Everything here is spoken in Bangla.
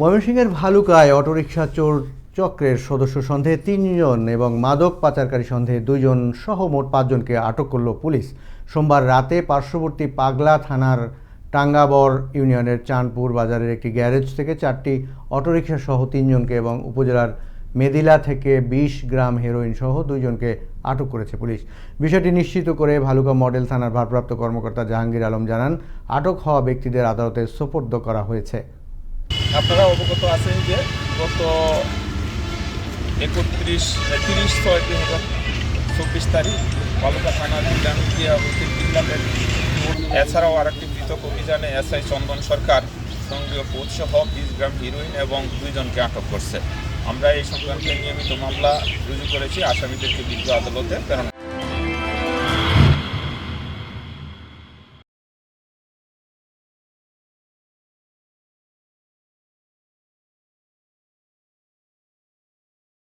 ময়মনসিংহের ভালুকায় অটোরিকশা চোর চক্রের সদস্য সন্দেহে তিনজন এবং মাদক পাচারকারী সন্দেহে দুইজন সহ মোট পাঁচজনকে আটক করল পুলিশ। সোমবার রাতে পার্শ্ববর্তী পাগলা থানার টাঙ্গাবর ইউনিয়নের চাঁদপুর বাজারের একটি গ্যারেজ থেকে চারটি অটোরিকশা সহ তিনজনকে এবং উপজেলার মেদিলা থেকে বিশ গ্রাম হেরোইন সহ দুইজনকে আটক করেছে পুলিশ। বিষয়টি নিশ্চিত করে ভালুকা মডেল থানার ভারপ্রাপ্ত কর্মকর্তা জাহাঙ্গীর আলম জানান, আটক হওয়া ব্যক্তিদের আদালতে সোপর্দ করা হয়েছে। আপনারা অবগত আছেন যে গত একত্রিশ তিরিশ ছয় দুই হাজার চব্বিশ তারিখ বালুকা থানার জিল্লানুকিয়া অবস্থিত কিল্লামের এছাড়াও আরেকটি পৃথক অভিযানে এসআই চন্দন সরকার সঙ্গীয় সহ বিশ গ্রাম হিরোইন এবং দুইজনকে আটক করছে। আমরা এই সংক্রান্তে নিয়মিত মামলা রুজু করেছি। আসামিদেরকে বিজ্ঞ আদালতে প্রেরণ